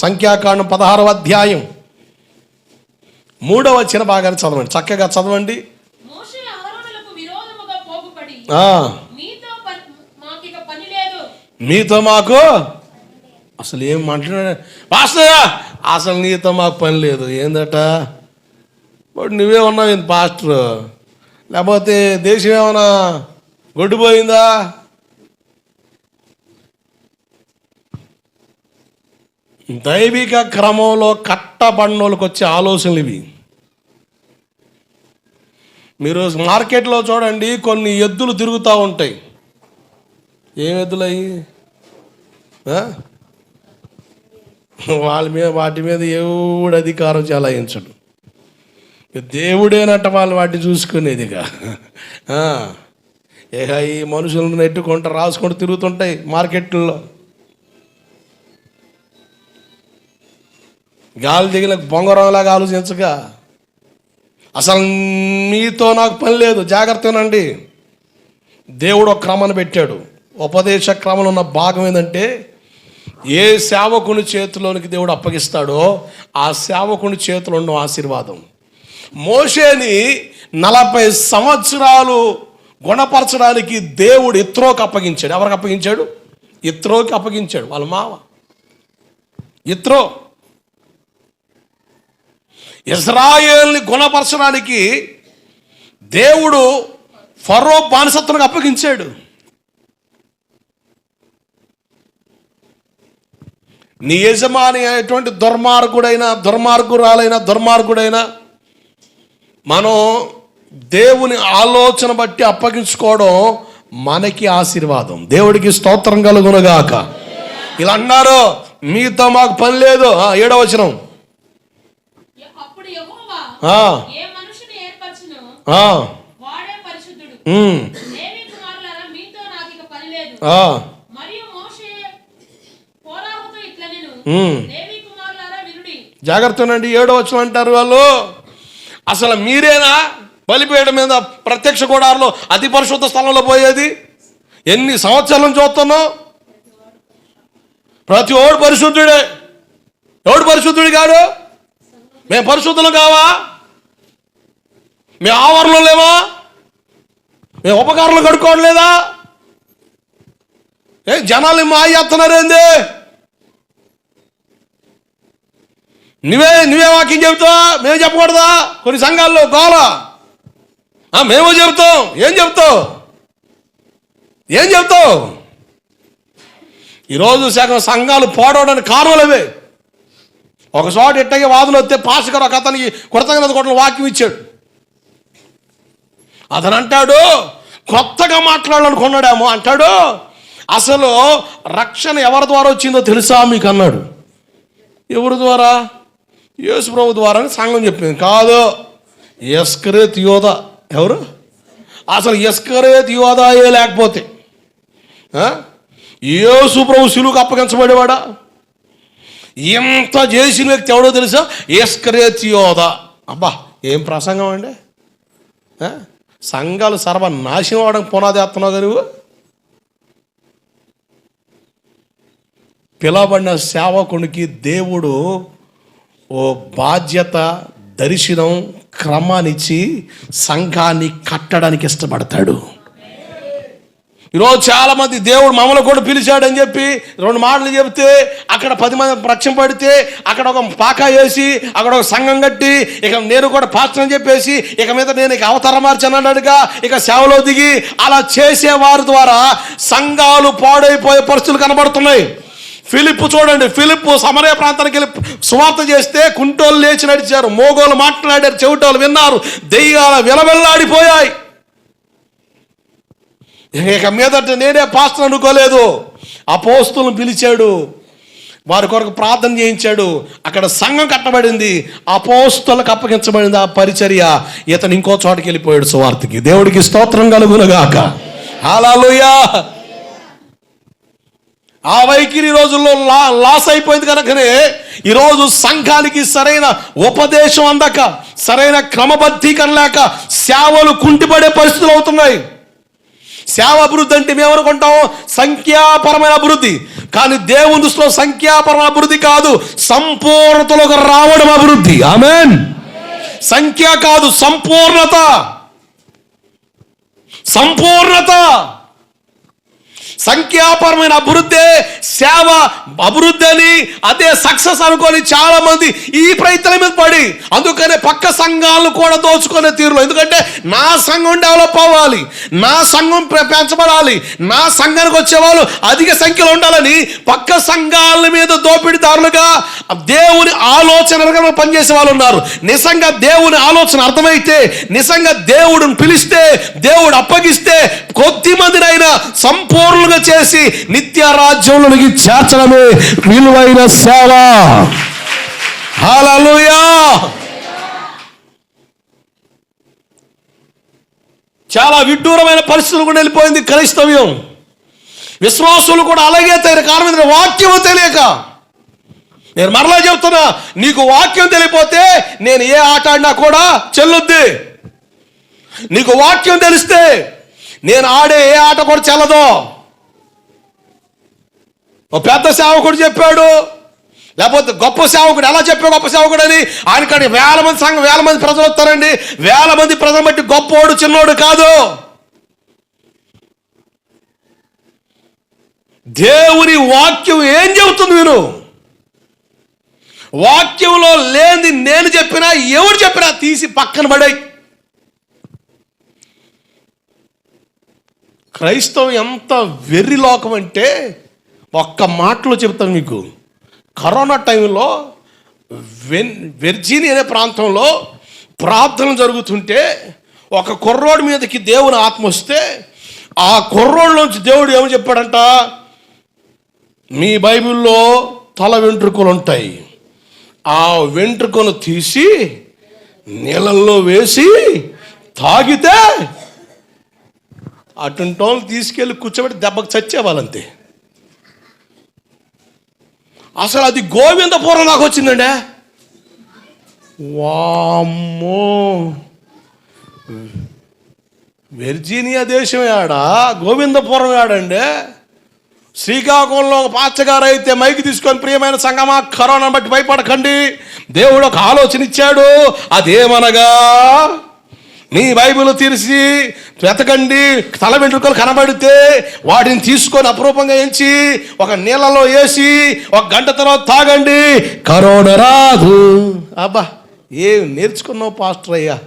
సంఖ్యాకాండం పదహారవ అధ్యాయం. మూడవ వచ్చిన భాగాన్ని చదవండి. చక్కగా చదవండి. మీతో మాకు అసలు ఏం మాట్లాడా పాస్టర్ అసలు నీతో మాకు పని లేదు. ఏందట? వాడు నువ్వే ఉన్నావు పాస్టర్ లేకపోతే దేశం ఏమైనా గొడ్డుపోయిందా? దైవిక క్రమంలో కట్టబడినోళ్ళకి వచ్చే ఆలోచనలు ఇవి మీరు మార్కెట్లో చూడండి కొన్ని ఎద్దులు తిరుగుతూ ఉంటాయి. ఏం ఎద్దులు అయ్యి? వాళ్ళ మీద వాటి మీద ఎవడు అధికారం చెలాయించడు. దేవుడేనట్ట వాళ్ళు వాటిని చూసుకునేదిగా ఆ. ఇక ఈ మనుషులను నెట్టుకుంటూ రాసుకుంటూ తిరుగుతుంటాయి మార్కెట్లో గాలి దిగిన బొంగరంలాగా ఆలోచించగా అసలు మీతో నాకు పని లేదు జాగ్రత్తనండి దేవుడు ఒక క్రమాన్ని పెట్టాడు. ఉపదేశ క్రమంలో ఉన్న భాగం ఏంటంటే ఏ సేవకుని చేతిలోనికి దేవుడు అప్పగిస్తాడో ఆ సేవకుని చేతిలో ఉన్న ఆశీర్వాదం. మోషేని నలభై సంవత్సరాలు గుణపరచడానికి దేవుడు ఇత్రోకి అప్పగించాడు. ఎవరికి అప్పగించాడు? ఇత్రోకి అప్పగించాడు. వాళ్ళ మావ ఇత్రో. ఇజ్రాయేల్ని గుణపరచడానికి దేవుడు ఫరో బానిసత్వానికి అప్పగించాడు. నీ యజమాని అయినటువంటి దుర్మార్గుడైన దుర్మార్గురాలైన దుర్మార్గుడైన మనం దేవుని ఆలోచన బట్టి అప్పగించుకోవడం మనకి ఆశీర్వాదం. దేవుడికి స్తోత్రం కలుగునుగాక ఇలా అన్నారు మీతో మాకు పని లేదు. ఏడవచనం జాగ్రత్తనండి ఏడో వచ్చిన అంటారు వాళ్ళు. అసలు మీరేనా? బలిపీఠం మీద ప్రత్యక్ష గుడారులో అతి పరిశుద్ధ స్థలంలో పోయేది? ఎన్ని సంవత్సరాల నుంచి చూస్తున్నావు? ప్రతి ఓడు పరిశుద్ధుడే. ఎవడు పరిశుద్ధుడు కాడు? మేము పరిశుద్ధులు కావా? మేము ఆవరణలో లేవా? మేము ఉపకారాలు కడుక్కోవట్లేదా? ఏ జనాలు మాయేస్తున్నారేంది నువ్వే నువ్వే వాక్యం చెబుతావా? మేము చెప్పకూడదా? కొన్ని సంఘాల్లో గోల. మేము చెబుతాం. ఏం చెప్తావు ఏం చెప్తావు ఈరోజు సగం సంఘాలు పోవడానికి కారణాలు అవే ఒక చోట ఇట్టగే వాదులు వస్తే పాస్ ఒక అతనికి కృతజ్ఞత కొట్ల వాక్యం ఇచ్చాడు. అతనంటాడు కొత్తగా మాట్లాడాలనుకున్నాడేమో అంటాడు. అసలు రక్షణ ఎవరి ద్వారా వచ్చిందో తెలుసా మీకు అన్నాడు. ఎవరి ద్వారా? యేసు ప్రభు ద్వారా అని సంఘం చెప్పింది. కాదు ఎస్కరేత్ యోధ. ఎవరు? అసలు ఎస్కరేత్ యోధాయే లేకపోతే ఆ? యేసు ప్రభు శిలువుకు అప్పగించబడేవాడా? ఎంత చేసిన వ్యక్తి ఎవడో తెలుసా? ఎస్కరేత్ యోధ. అబ్బా ఏం ప్రసంగం అండి? సంఘాలు సర్వ అవడం పునాది వేస్తున్నావు కదా నువ్వు? పిలవబడిన సేవకునికి దేవుడు ఓ బాధ్యత దర్శనం క్రమాన్నిచ్చి సంఘాన్ని కట్టడానికి ఇష్టపడతాడు. ఈరోజు చాలా మంది దేవుడు మమ్మల్ని కూడా పిలిచాడని చెప్పి రెండు మాటలు చెప్తే అక్కడ పది మంది రక్షణ పడితే అక్కడ ఒక పాక వేసి అక్కడ ఒక సంఘం కట్టి ఇక నేను కూడా పాస్టర్ చెప్పేసి ఇక మీద నేను ఇక అవతారం మార్చానన్నాడుగా ఇక సేవలో దిగి అలా చేసే వారి ద్వారా సంఘాలు పాడైపోయే పరిస్థితులు కనబడుతున్నాయి. ఫిలిప్ చూడండి ఫిలిప్ సమరయ ప్రాంతానికి వెళ్ళి సువార్త చేస్తే కుంటోళ్ళు లేచి నడిచారు మోగోలు మాట్లాడారు చెవిటోళ్ళు విన్నారు దెయ్యాల విలవెల్లాడిపోయాయి. ఇక మీదట నేనే పాస్టర్ అనుకోలేదు. అపోస్తులను పిలిచాడు. వారి కొరకు ప్రార్థన చేయించాడు. అక్కడ సంఘం కట్టబడింది. అపోస్తులకు అప్పగించబడింది ఆ పరిచర్య. ఇతను ఇంకో చోటకి వెళ్ళిపోయాడు సువార్తకి. దేవుడికి స్తోత్రం కలుగునుగాక. హాలూయా ఆ వైఖరి రోజుల్లో లా లాస్ అయిపోయింది కనుకనే ఈరోజు సంఘానికి సరైన ఉపదేశం అందక సరైన క్రమబద్ధీకరణ లేక సేవలు కుంటిపడే పరిస్థితులు అవుతున్నాయి. సేవ అభివృద్ధి అంటే మేము అనుకుంటాం సంఖ్యాపరమైన అభివృద్ధి. కానీ దేవుని దృష్టిలో సంఖ్యాపరమైన అభివృద్ధి కాదు సంపూర్ణతలోకి రావడం అభివృద్ధి. ఆమెన్. సంఖ్య కాదు సంపూర్ణత. సంపూర్ణత. సంఖ్యాపరమైన అభివృద్ధి సేవ అభివృద్ధి అని అదే సక్సెస్ అనుకొని చాలా మంది ఈ ప్రయత్నం మీద పడి అందుకనే పక్క సంఘాలను కూడా దోచుకునే తీరులో. ఎందుకంటే నా సంఘం డెవలప్ అవ్వాలి నా సంఘం పెంచబడాలి నా సంఘానికి వచ్చేవాళ్ళు అధిక సంఖ్యలో ఉండాలని పక్క సంఘాల మీద దోపిడీదారులుగా దేవుని ఆలోచనలుగా పనిచేసే వాళ్ళు ఉన్నారు. నిజంగా దేవుని ఆలోచన అర్థమైతే నిజంగా దేవుడిని పిలిస్తే దేవుడు అప్పగిస్తే కొద్ది మందినైనా సంపూర్ణ సంపూర్ణంగా చేసి నిత్య రాజ్యంలోకి చేర్చడమే విలువైన సేవ. హాలూయా చాలా విడ్డూరమైన పరిస్థితులు కూడా వెళ్ళిపోయింది క్రైస్తవ్యం. విశ్వాసులు కూడా అలాగే తయారు. కారణం వాక్యం తెలియక. నేను మరలా చెప్తున్నా నీకు వాక్యం తెలియపోతే నేను ఏ ఆట ఆడినా కూడా చెల్లుద్ది. నీకు వాక్యం తెలిస్తే నేను ఆడే ఏ ఆట కూడా చెల్లదు. ఓ పెద్ద సేవకుడు చెప్పాడు. లేకపోతే గొప్ప సేవకుడు ఎలా చెప్పాడు గొప్ప సేవకుడు అని ఆయనకాడి వేల మంది సంఘం వేల మంది ప్రజలు వస్తారండి. వేల మంది ప్రజలు బట్టి గొప్పోడు చిన్నోడు కాదు. దేవుని వాక్యం ఏం చెబుతుంది మీరు వాక్యంలో లేనిది నేను చెప్పినా ఎవరు చెప్పినా తీసి పక్కన పడాయి. క్రైస్తవం ఎంత వెర్రి లోకం అంటే ఒక్క మాటలో చెప్తాను మీకు. కరోనా టైంలో వెన్ వెర్జీని అనే ప్రాంతంలో ప్రార్థన జరుగుతుంటే ఒక కుర్రోడి మీదకి దేవుని ఆత్మ వస్తే ఆ కుర్రోడ్లోంచి దేవుడు ఏమని చెప్పాడంట? మీ బైబిల్లో తల వెంట్రుకలు ఉంటాయి. ఆ వెంట్రుకను తీసి నీళ్ళల్లో వేసి తాగితే అటువంటి తీసుకెళ్ళి కూర్చోబెట్టి దెబ్బకు చచ్చేవాళ్ళంతే. అసలు అది గోవిందపురం నాకు వచ్చిందండి. వామ్మో. వెర్జీనియా దేశం ఆడా గోవిందపురం ఆడండి శ్రీకాకుళంలో ఒక పాచగారు అయితే మైకి తీసుకొని ప్రియమైన సంగమా కరోనా బట్టి భయపడకండి. దేవుడు ఒక ఆలోచన ఇచ్చాడు. అదేమనగా మీ బైబిల్ తీసి వెతకండి. తల వెంట్రుకలు కనబడితే వాటిని తీసుకొని అపురూపంగా ఎంచి ఒక నీళ్ళలో వేసి ఒక గంట తర్వాత తాగండి. కరోనా రాదు. అబ్బా ఏం నేర్చుకున్నావు పాస్టర్ అయ్యా?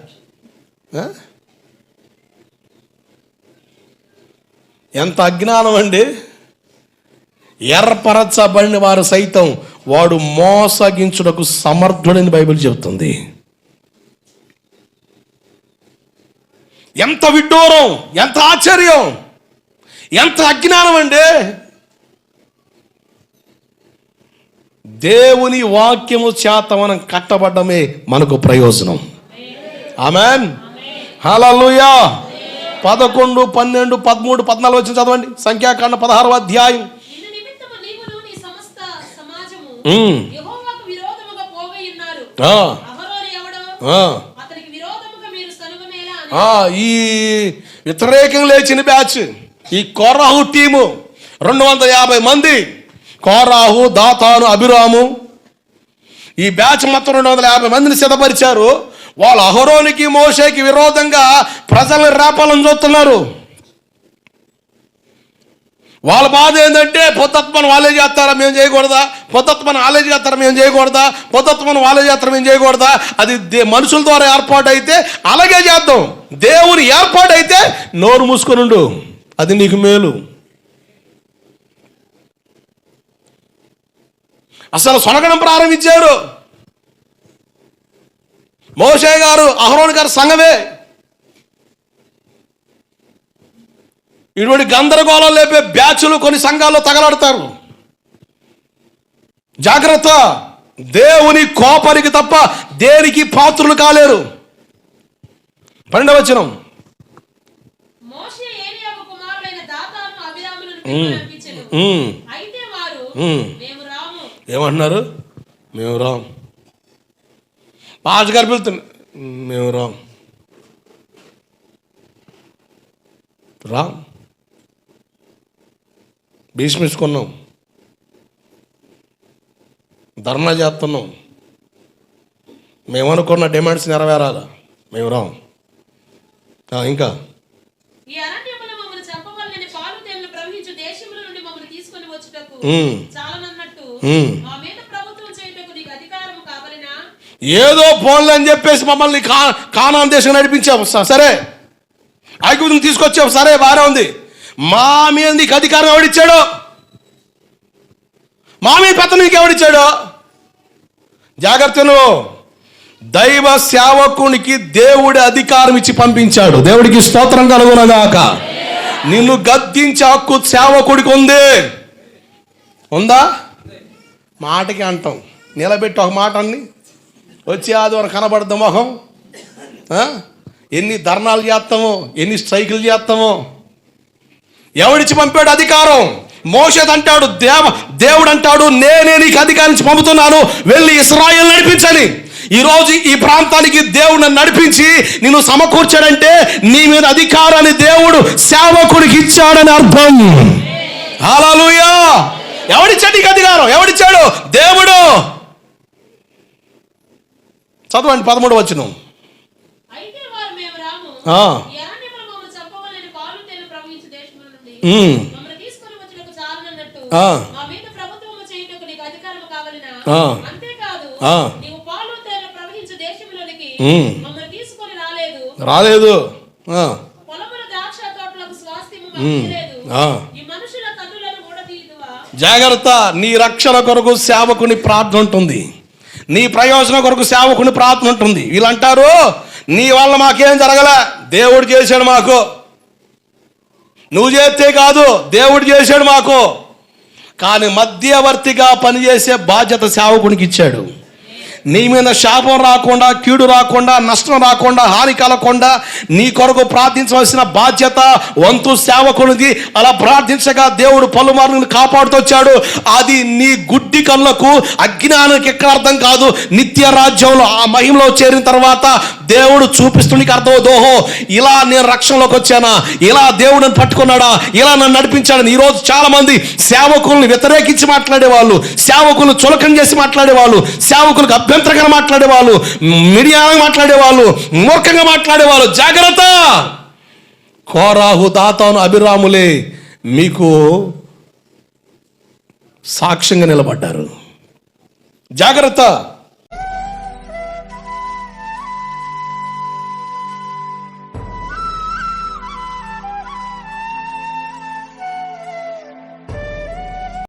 ఎంత అజ్ఞానం అండి. ఎర్రపరచబడిన వారు సైతం వాడు మోసగించుటకు సమర్థుడని బైబిల్ చెబుతుంది. ఎంత విడ్డూరం ఎంత ఆశ్చర్యం ఎంత అజ్ఞానం అండి. దేవుని వాక్యము చేత మనం కట్టబడ్డమే మనకు ప్రయోజనం. ఆమెన్. హల్లెలూయా. పదకొండు పన్నెండు పదమూడు పద్నాలుగు వచ్చిన చదవండి. సంఖ్యాకాండ పదహారవ అధ్యాయం. యెహోవాకు విరోధముగా పోగై ఉన్నారు ఆ, అహరోను ఎవడో ఆ. అతనికి విరోధముగా మీరు సనుగునేలా అని ఆ, ఈ వ్యతిరేకం లేచిన బ్యాచ్ ఈ కోరాహు టీము రెండు వందల యాభై మంది. కోరాహు దాతాను అభిరాము ఈ బ్యాచ్ మొత్తం రెండు వందల యాభై మందిని సిద్ధపరిచారు. వాళ్ళు అహరోనికి మోషేకి విరోధంగా ప్రజలను రేపాలని చూస్తున్నారు. వాళ్ళ బాధ ఏంటంటే పొత్తత్మను వాళ్ళే చేస్తారా మేము చేయకూడదా? పొత్తత్మను వాళ్ళే చేస్తారా మేము చేయకూడదా? పొత్తత్మను వాళ్ళే చేస్తారా మేము చేయకూడదా? అది దే- మనుషుల ద్వారా ఏర్పాటు అయితే అలాగే చేద్దాం. దేవుని ఏర్పాటు అయితే నోరు మూసుకొనుండు అది నీకు మేలు. అసలు సొనగడం ప్రారంభించారు. మోషే గారు అహరోన్ గారు సంగమే ఇటువంటి గందరగోళం లేపే బ్యాచులు కొన్ని సంఘాల్లో తగలాడతారు. జాగ్రత్త. దేవుని కోపరికి తప్ప దేనికి పాత్రులు కాలేరు. పన్నెండవచనం రాము. ఏమంటున్నారు? మేము రాం. పాస్ గారు పిలుతున్నా మేము రాం. రాం? భీష్మించుకున్నాం. ధర్నా చేస్తున్నాం. మేము అనుకున్న డిమాండ్స్ నెరవేరాల? మేము రాం. ఇంకా? ఏదో ఫోన్లు అని చెప్పేసి మమ్మల్ని కా కానాన్ దేశం నడిపించావు సరే. ఐగుప్తుని తీసుకొచ్చావు సరే బాగానే ఉంది. మా మీద నీకు అధికారం ఎవడిచ్చాడు? మా మీద పెద్ద నీకు ఎవడిచ్చాడు? జాగ్రత్తను దైవ సేవకునికి దేవుడి అధికారం ఇచ్చి పంపించాడు. దేవుడికి స్తోత్రం కలుగునగాక. నిన్ను గద్దించే హక్కు సేవకుడికి ఉంది. ఉందా? మాటకి అంటాం. నిలబెట్టి ఒక మాట అన్ని. వచ్చి ఆదివారం కనబడద్దు మొహం. ఎన్ని ధర్నాలు చేస్తామో ఎన్ని స్ట్రైకులు చేస్తామో. ఎవడిచ్చి పంపాడు అధికారం? మోషద్ అంటాడు దేవ దేవుడు అంటాడు నేనే నీకు అధికారం ఇచ్చి పంపుతున్నాను. వెళ్ళి ఇస్రాయల్ నడిపించని. ఈరోజు ఈ ప్రాంతానికి దేవుడు నడిపించి నిన్ను సమకూర్చాడంటే నీ మీద అధికారాన్ని దేవుడు సేవకుడికి ఇచ్చాడని అర్థం. హల్లెలూయా! ఎవడిచ్చాడు నీకు అధికారం? ఎవడిచ్చాడు? దేవుడు. చదవండి పదమూడు వచ్చిన ఊడదీయుదువా జాగ్రత్త. నీ రక్షణ కొరకు సేవకుని ప్రార్థన ఉంటుంది. నీ ప్రయోజనం కొరకు సేవకుని ప్రార్థన ఉంటుంది. వీళ్ళు అంటారు నీ వల్ల మాకేం జరగలే. దేవుడు చేశాడు మాకు. నువ్వు చేస్తే కాదు దేవుడు చేశాడు మాకు. కానీ మధ్యవర్తిగా పనిచేసే బాధ్యత సేవకునికి ఇచ్చాడు. నీ మీద శాపం రాకుండా కీడు రాకుండా నష్టం రాకుండా హాని కలగకుండా నీ కొరకు ప్రార్థించవలసిన బాధ్యత వంతు సేవకునిది. అలా ప్రార్థించగా దేవుడు పలుమార్లు కాపాడుతొచ్చాడు. అది నీ గుడ్డి కళ్ళకు అజ్ఞానానికి ఎక్కడ అర్థం కాదు. నిత్య రాజ్యంలో ఆ మహిమలో చేరిన తర్వాత దేవుడు చూపిస్తుంది అర్థం దోహో ఇలా నేను రక్షణలోకి వచ్చానా? ఇలా దేవుడు నన్ను పట్టుకున్నాడా? ఇలా నన్ను నడిపించాడని. ఈరోజు చాలా మంది సేవకుల్ని వ్యతిరేకించి మాట్లాడేవాళ్ళు సేవకులను చులకం చేసి మాట్లాడేవాళ్ళు సేవకులకు అభ్యంతరంగా మాట్లాడేవాళ్ళు మిడియాగా మాట్లాడేవాళ్ళు మూర్ఖంగా మాట్లాడేవాళ్ళు. జాగ్రత్త! కోరాహు దాతాను అభిరాములే మీకు సాక్ష్యంగా నిలబడ్డారు. జాగ్రత్త!